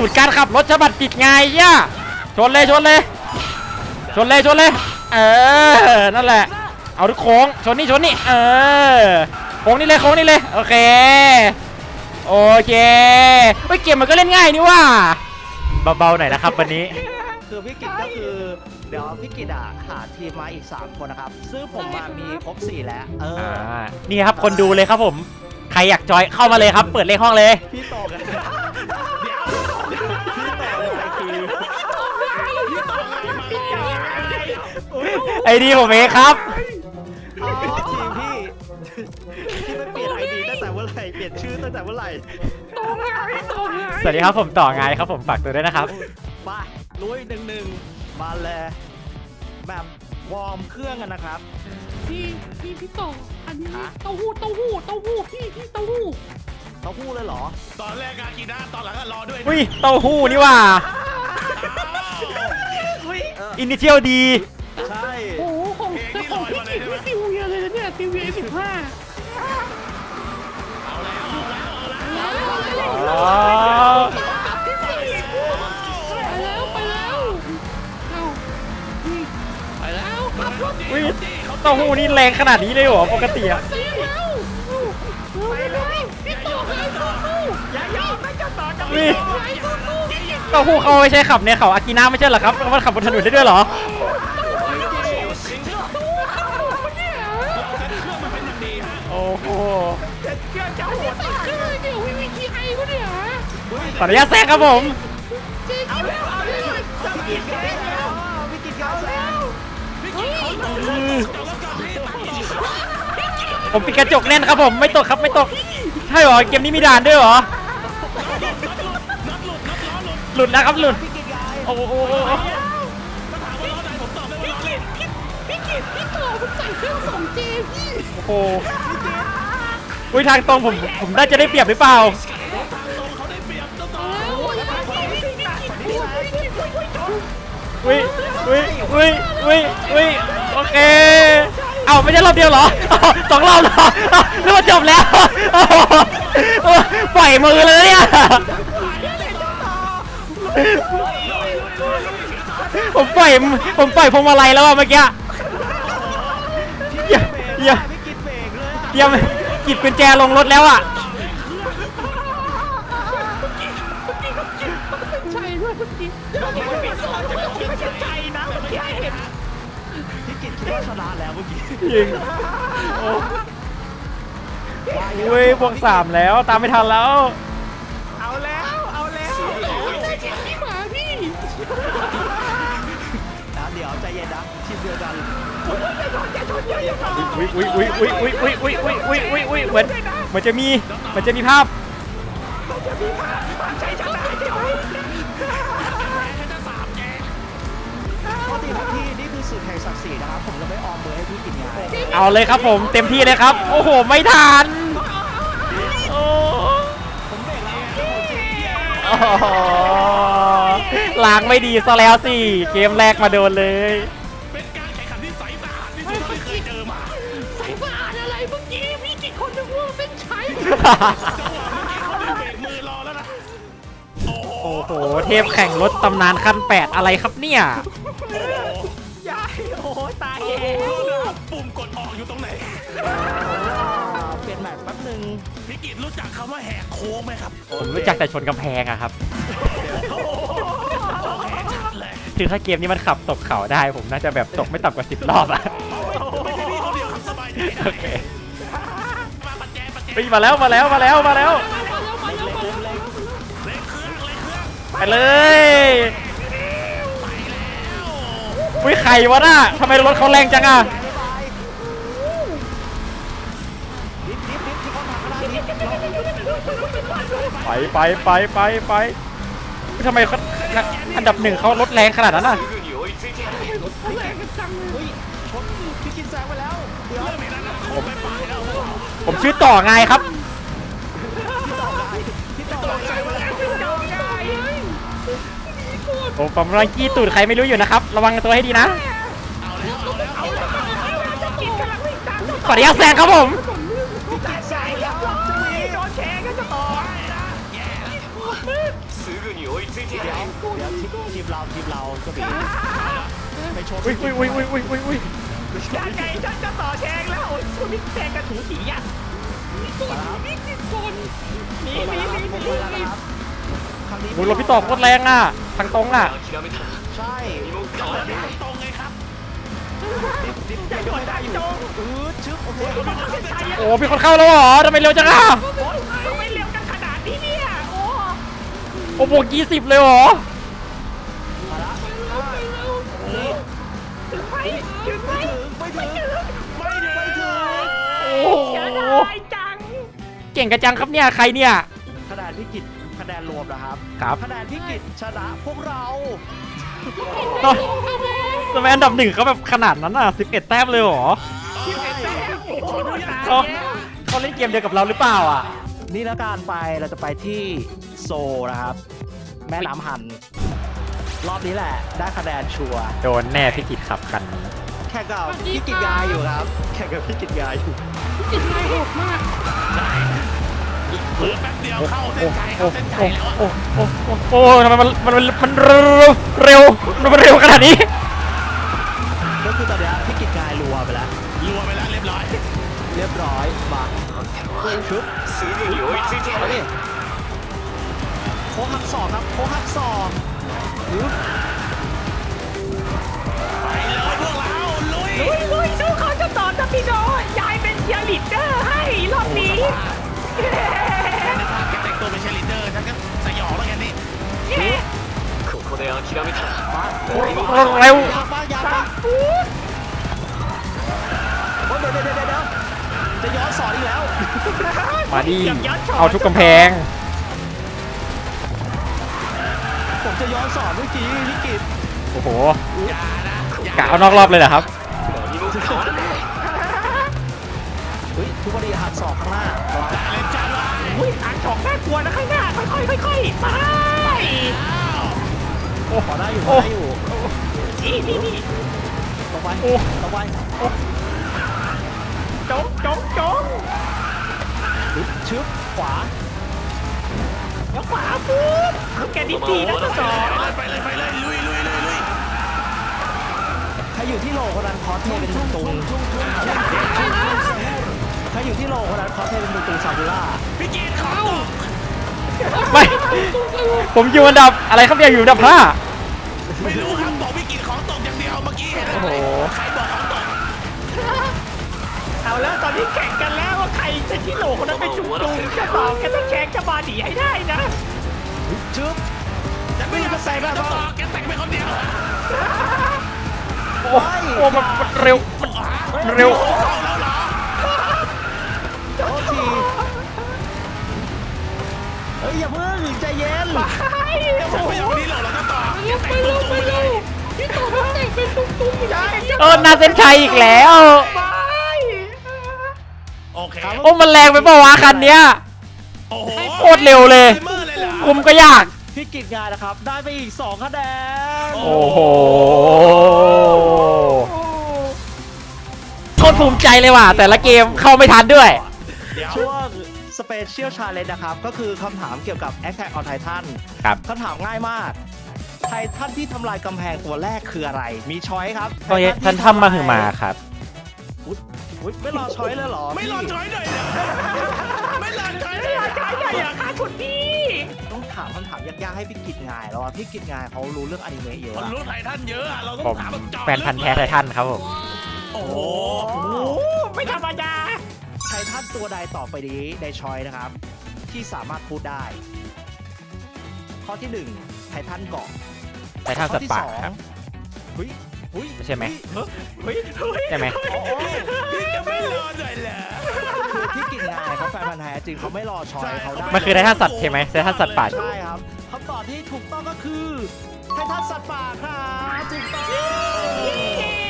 สูตรการขับรถฉบับติดไงย่าชนเลยชนเลย ชนเลยชนเลย เออ นั่นแหละ เอาทุกโค้งชนนี่ชนนี่ เออ โค้งนี่เลยโค้งนี่เลย โอเค โอเคเฮ้ยเกมมันก็เล่นง่ายนี่ว่า เบาๆหน่อยนะครับวันนี้ คือพี่กิตก็คือเดี๋ยวพี่กิตอะหาทีมมาอีก 3 คนนะครับซึ่งผมมามีครบ 4 แล้ว เออ อ่า นี่ครับคนดูเลยครับผม ใครอยากจอยเข้ามาเลยครับ เปิดเลขห้องเลย พี่โตกันพี่โตกัน ดีผมเองครับ อ๋อทีมพี่ที่ไม่เปลี่ยนไอดีตั้งแต่เมื่อไหร่เปลี่ยนชื่อตั้งแต่เมื่อไหร่สวัสดีครับผมต่อไงครับผมฝากตัวด้วยนะครับไปลุยหนึ่งหนึ่งมาเลยแบบวอร์มเครื่องกันนะครับ พี่พี่พี่ต่ออันนี้ฮะ เต้าหู้เต้าหู้เต้าหู้พี่พี่เต้าหู้เขาพูดเลยเหรอตอนแรกอากินะตอนหลังก็รอด้วยอุ้ยเต้าหู้นี่ว่าเอออินิเชียลดี ใช่ โอ้โหของแต่ของพี่กิตนี่ซิวเวียเลยนะเนี่ยซิวเวียสิบห้าเอาแล้วเอาแล้วเอาแล้วอ๋อไปแล้วไปแล้วเอ้านี่ไปแล้วครับรถอุ้ยเต้าหู้นี่แรงขนาดนี้เลยเหรอปกติอะซีแล้วไปแล้วพี่ต่อไปสู้ๆอย่ายอมไม่จะต่อจะอุ้ยไปสู้ๆพี่กิตเต้าหู้เขาไม่ใช่ขับในเขาอากิน่าไม่ใช่เหรอครับมันขับบนถนนได้ด้วยเหรอ ขออนุญาตแซงครับผมเอาแล้วเอาแล้วพี่กิตแล้วพี่กิตแก้แล้วพี่กิ๊กเขาตกผมปิดกระจกแน่นครับผมไม่ตกครับไม่ตกใช่หรอเกมนี้มีด่านด้วยหรอหลุดน็อตล้อหลุดหลุดแล้วครับหลุดโอ้โหมาถามว่าล้อไหนผมตอบได้ว่าล้อหลุดพี่กิตพี่ต่อผมใส่เครื่องสองเจพี่โอ้โหอุ้ยทางตรงผมผมน่าจะได้เปรียบหรือเปล่า อุ้ยอุ้ยอุ้ยอุ้ยอุ้ยโอเค เอาไม่ใช่รอบเดียวเหรอสองรอบเหรออ้วนึกว่าจบแล้วปล่อยมือเลยเนี่ยผมปล่อยผมปล่อยพวงมาลัยแล้วอะเมื่อกี้อย่าอย่าพี่กิตเยอะอย่าจิบกุญแจลงรถแล้วอะ ช่ด้วยพี่กิตไม่ใช่ใจนะเมื่อกี้เห็นพี่กิตคิดว่าชนะแล้วเมื่อกี้จริงโอ้อุ้ยบวกสามแล้วตามไม่ทันแล้ว เอาแล้ว เอาแล้วพี่หมาพี่นะเดี๋ยวใจเย็นนะทีมเดียวกันอุ้ยอุ้ยอุ้ยอุ้ยอุ้ยอุ้ยอุ้ยอุ้ยอุ้ยอุ้ยอุ้ยเหมือนเหมือนจะมีเหมือนจะมีภาพปก สื่อแห่งศักดิ์ศรีนะครับ ผมจะไม่ออมมือให้พี่กิตไงเอาเลยครับผมเต็มที่เลยครับ โอ้โห ไม่ทันโอ้ผมเบรกแล้วโอ้โหล้างไม่ดีซะแล้วสิ เกมแรกมาโดนเลย เป็นการแข่งขันที่ใสสะอาดที่สุดที่เคยเจอมาใส่สะอาดอะไรเมื่อกี้พี่กิตคนนึกว่าเส้นชัยเขาเบรกมือรอแล้วนะ โอ้โห โอ้โห เทพแข่งรถตำนานขั้นแปดอะไรครับเนี่ยยาย โอ้ยตายโอ้แย่โหปุ่มกดออกอยู่ตรงไหน เปลี่ยนแมปแป๊บนึงพี่กิตรู้จักคำว่าแหกโค้งไหมครับผมรู้จักแต่ชนกำแพงอะครับโอ้แหกชัดเลยคือถ้าเกมนี้มันขับตกเขาได้ ผมน่าจะแบบตกไม่ต่ำกว่าสิบรอบอะไม่ใช่พี่คนเดียวครับสบายใจได้โอเคมาปัจแจปัจแจเฮ้ยมาแล้วมาแล้วมาแล้วมาแล้ว เร่งเครื่องเร่งเครื่องไปเลย อุ้ยใครวะน่ะทำไมรถเขาแรงจังอะดิฟดิฟดิฟที่เขาทำก็ไปไปไปไปไปทำไมเขาอันดับหนึ่งเขารถแรงขนาดนั้นอะเฮ้ยชนพี่กินแซงไปแล้วเดี๋ยวผมผมชื่อต่อไงครับ ผมผมกำลังกี้ตูดใครไม่รู้อยู่นะครับ ระวังตัวให้ดีนะขออนุญาตแซงครับผม ทีมเราทีมเราก็มีไปชมอุ้ยอุ้ยอุ้ยอุ้ยอุ้ยอุ้ยอุ้ยยังไงฉันจะต่อแชงแล้วช่วยมิกแซงกับถูสีอะนี่ตัวมิกสิคนนี่นี่นี่นี่ ครับครั้งนี้โอ้ยรถพี่ต่อโคตรแรงอะทางตรงอะใช่จอดได้ตรงไงครับจะโดนได้จงอือชึบโอเคโอ้พี่คนเข้าแล้วเหรอทำไมเร็วจังอะโอ้ยทำไมเร็วกันขนาดนี้เนี่ยโอ้โอ้บวกยี่สิบเลยเหรอมาละถึงไหมถึงไหมไม่ถึงไม่ถึงไม่ถึงไม่ถึงโอ้เสียโหดายจังเก่งกระจังครับเนี่ยใครเนี่ย แนนรวมนะครับครับคะแนนพิกิตชนะพวกเราทำไมอันดับหนึ่งเขาแบบขนาดนั้นอะ11 แต้มเลยเหรอที่เป็นแต้มโอ้โหตายเขาแล้วเขาเล่นเกมเดียวกับเราหรือเปล่าอะ นี่แล้วการไปเราจะไปที่โซลนะครับ แม่น้ำหัน รอบนี้แหละ ได้คะแนนชัวร์โดนแน่พี่กิตขับคันนี้แข่งกับพี่กิจกายอยู่ครับ แข่งกับพี่กิจกายอยู่กินไม่โหดมาก เพิ่แป๊บเดียวเข้าเส้นชัยเข้าเส้นชัยแล้วโอ้โอ้โอ้โอ้ทำไมมันมันมันมันเร็วเร็วมันเร็วขนาดนี้ก็คือตอนเนี้ยพี่กิจกายรัวไปแล้วรัวไปแล้วเรียบร้อยเรียบร้อยมาเพิ่มชุบมาดิโค้งหักศอกครับโค้งหักศอกยึบไปเลยพวกเราลุยลุยลุยสู้เขาจะต่อตะพีโดยายเป็นเชียร์ลีดเดอร์ให้รอบนี้ มากยากมากโอ้ยเดี๋ยวเดี๋ยวเดี๋ยวเดี๋ยวจะย้อนสอนอีกแล้วมาดิย่ย้นสนเอาทุกกำแพง ผมจะย้อนสอนเมื่อกี้พี่กิจโอ้โหอย่านะอย่ากะเอานอกรอบเลยเหรอครับ เฮ้ยทุกคนดีหักศอกข้างหน้าระวังเล่นจังเลยอุ้ยทางสองน่ากลัวนะข้างหน้าค่อยๆค่อยๆไปขอได้อยู่ขโอ้อได้อยู่ นี่นี่นี่ลงไปโอ้จงจงจงปึ๊บชึบขวาแล้วขวาปุ๊บเอาแกดีดีนะจะต่อไปเลยไปเลยลุยลุยลุยลุยใครอยู่ที่โลคนนั้นคอสเทเป็นตุงตุงใครอยู่ที่โลคนนั้นคอสเทเป็นตุงตุงซากุระพี่กีดของตกไม่ ผมอยู่อันดับอะไรครับเนี่ยอยู่อันดับห้า นนี้แข่งกันแล้วว่าใครจะที่โหลคนนั้นเป็นจุกจุงจะต่อแกต้องแข่งจะบาดีให้ได้นะชึบจะไม่ยอมใส่มาจะต่อแกแต่งไปคนเดียวโอ้โอ้มันมันเร็วมันมันเร็วเข้าแล้วเหรอโทษทีเฮ้ยอย่าเพิ่งใจเย็นไปโอ้ฉันโหไม่ยอมนี่หรอกเราจะต่อไปเร็วไปเร็วที่ต่อเขาแต่งเป็นตุ้งๆได้เออนาเซนชัยอีกแล้วไปโอ เคโอ้มันแรงไปเปล่าวะคันเนี้ย โอ้โหโคตรเร็วเลยไทมอร์เลยเหรอคุมก็ยาก พี่กิจงานนะครับ ได้ไปอีก2คะแนนโอ้โหโคตรภูมิใจเลยว่ะแต่ละเกมเข้าไม่ทันด้วย เดี๋ยว ช่วงสเปเชียลชาเลนจ์นะครับ ก็คือคำถามเกี่ยวกับ Attack on Titan ครับ คำถามง่ายมาก ไททันที่ทำลายกำแพงตัวแรกคืออะไร มีช้อยครับก็เยท่านทำมาหือมาครับ อุ๊ยไม่รอช้อยเลยเหรอไม่รอพี่ถอยหน่อยเหรอไม่รอถอยหน่ไม่อยอยากใช้ใหญ่อะค่ะคุณพี่ต้องถามคำถามยากๆให้พี่กิจงายแล้วอะพี่กิจงายเขารู้เรื่องอนิเมะเยอะคนอะรู้ไททันเยอะอะเราต้อผงมถามแบบเจาะแฟนพันธ์แท้ไททันครับผม โอ้โหโอ้โหไม่ธรรมดาไททันตัวใดต่อไปนี้ในช้อยนะครับ ที่สามารถพูดได้ ข้อที่หนึ่งไททันเกาะไททันสัตว์ป่าครับหุย หุยใช่ไหมเฮ้ยเฮ้ยใช่ไหมโอ้โหพี่จะไม่รอหน่อยเหรอคือพี่กินงายเขาแฟนพันธ์แท้จริงเขาไม่รอชอยเขาได้มันคือไททันสัตว์ใช่ไหมไททันสัตว์ป่าใช่ครับคำตอบที่ถูกต้องก็คือไททันสัตว์ป่าครับถูกต้อง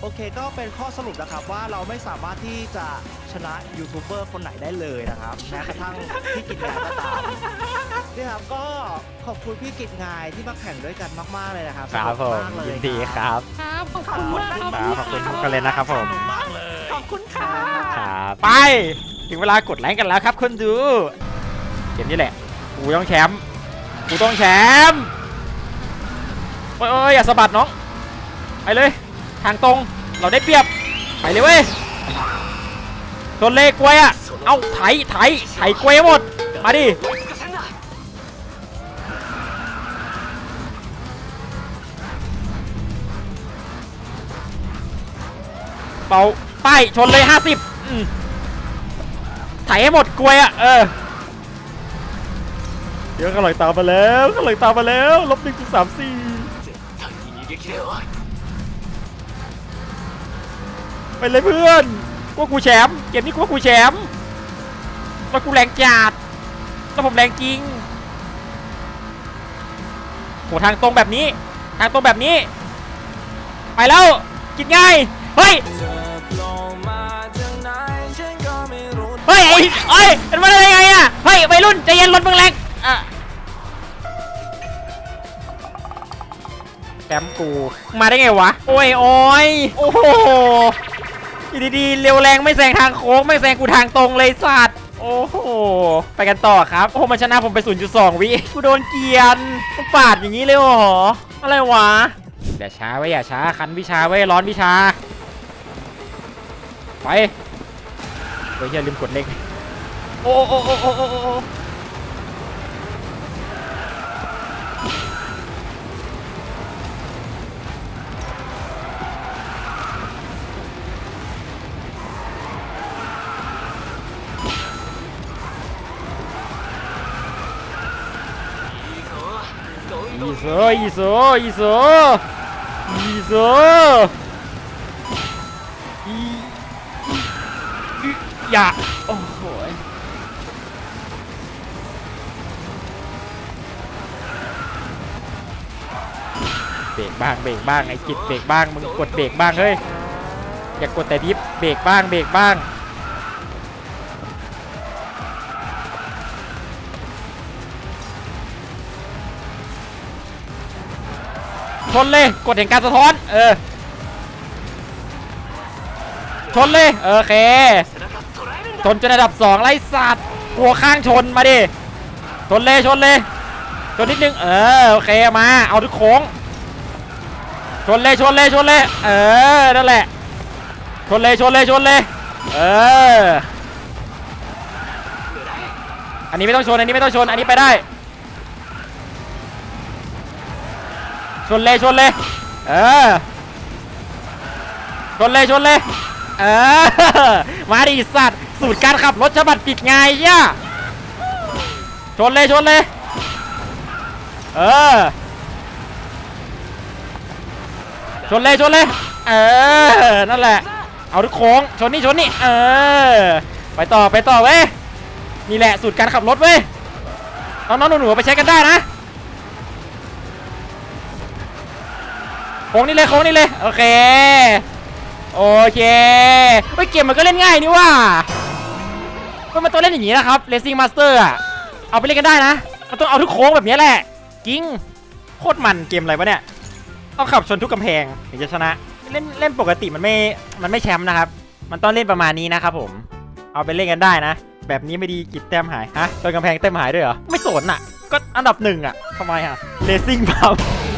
โอเคก็เป็นข้อสรุปนะครับว่าเราไม่สามารถที่จะชนะยูทูบเบอร์คนไหนได้เลยนะครับแม้กระทั่งพี่กิจงายก็ตามนี่ครับก็ขอบคุณพี่กิจงายที่มาแข่งด้วยกันมากๆเลยนะครับครับผมสนุกากเลยินดีครับ ครับขอบคุณมากครับขอบคุณทุกคนเลยนะครับผมมากเลย ขอบคุณค่ะ ครับไป ถึงเวลากดไลค์กันแล้วครับคนดูเกมนี้แหละกูต้องแชมป์กูต้องแชมป์โอ้ยโอ้ยอย่าสะบัดน้องไปเลยทางตรง เราได้เปรียบ ไปเลยเว้ยโนเลกวยอะ เอาไถไถไถกวยหมด มาดิ เป่าป้ายชนเลย 50ไถให้หมดกวยอะ เออเดี๋ยวก็ลอยตามมาแล้วก็ลอยตามมาแล้วลบหนึ่งจุดสามสี่ ไปเลยเพื่อนกูว่ากูแชมป์เกมนี้กูว่ากูแชมป์แล้วกูแรงจัดแล้วผมแรงจริงโหทางตรงแบบนี้ ทางตรงแบบนี้ ไปแล้วกินง่ายเฮ้ยเฮ้ยเอ้ยเป็นมาได้ยังไงอะเฮ้ยวัยรุ่นใจเย็นรถมึงแรงอะแชมป์กูมาได้ไงวะ โอ้ยโอ้ยโอ้โห อยู่ดีๆเร็วแรงไม่แซงทางโค้งไม่แซงกูทางตรงเลยสัตว์โอ้โห ไปกันต่อครับ โอ้มันชนะผมไป 0.2 วิกูโดนเกียนกูปาดอย่างนี้เลยเหรอ อะไรวะอย่าช้าไว้อย่าช้า คันวิชาไว้ร้อนวิชา ไปเฮ้ยอย่าลืมกดเล็ก โอ้โอ้โอ้โอ้ โอ้โอ้ออีโซอีโซอีโซอีโซอีอย่าโอ้โหเบรกบ้างเบรกบ้างไอ้กิจเบรกบ้างมึงกดเบรกบ้างเฮ้ยอย่ากดแต่ดิฟเบรกบ้างเบรกบ้าง ชนเลยกดแห่งการสะท้อน เออ ชนเลยโอเคชนจนระดับ 2 ไล่สัตว์หัวข้างชนมาดิชนเลยชนเลยชนนิดนึงเออโอเคมาเอาทุกโค้งชนเลยชนเลยชนเลยเออนั่นแหละชนเลยชนเลยชนเลยเอออันนี้ไม่ต้องชนอันนี้ไม่ต้องชนอันนี้ไปได้ ชนเลยชนเลยเออชนเลยชนเลยเออมาดิสัตว์สูตรการขับรถฉบับปิดไงย่าชนเลยชนเลยเออชนเลยชนเลยเออนั่นแหละ เอาทุกโค้งชนนี่ชนนี่เออไปต่อไปต่อเว้ยนี่แหละสูตรการขับรถเว้ยน้องๆหนูๆไปใช้กันได้นะ โค้งนี่เลยโค้งนี่เลยโอเคโอเคเฮ้ยเกมมันก็เล่นง่ายนี่ว่าก็มันต้องเล่นอย่างนี้นะครับ Racing Master อะเอาไปเล่นกันได้นะมันต้องเอาทุกโค้งแบบนี้แหละกิ้งโคตรมันเกมอะไรวะเนี่ยต้องขับชนทุกกำแพงถึงจะชนะเล่นเล่นปกติมันไม่มันไม่แชมป์นะครับ มันต้องเล่นประมาณนี้นะครับผม เอาไปเล่นกันได้นะ แบบนี้ไม่ดีกิจแต้มหายฮะชนกำแพงแต้มหายด้วยเหรอไม่สนอะ ก็อันดับหนึ่งอะทำไมอะ Racing เปล่าสัตว์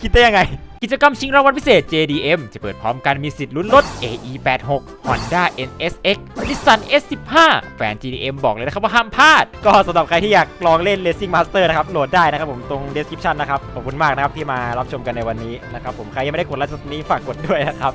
คิดได้ยังไง กิจกรรมชิงรางวัลพิเศษ JDM จะเปิดพร้อมกันมีสิทธิ์ลุ้นรถ AE86 Honda NSX Nissan S15 แฟน JDM บอกเลยนะครับว่าห้ามพลาด ก็สำหรับใครที่อยากลองเล่น Racing Master นะครับ โหลดได้นะครับผมตรง description นะครับ ขอบคุณมากนะครับที่มารับชมกันในวันนี้นะครับผมใครยังไม่ได้กดไลค์นี้ฝากกดด้วยนะครับ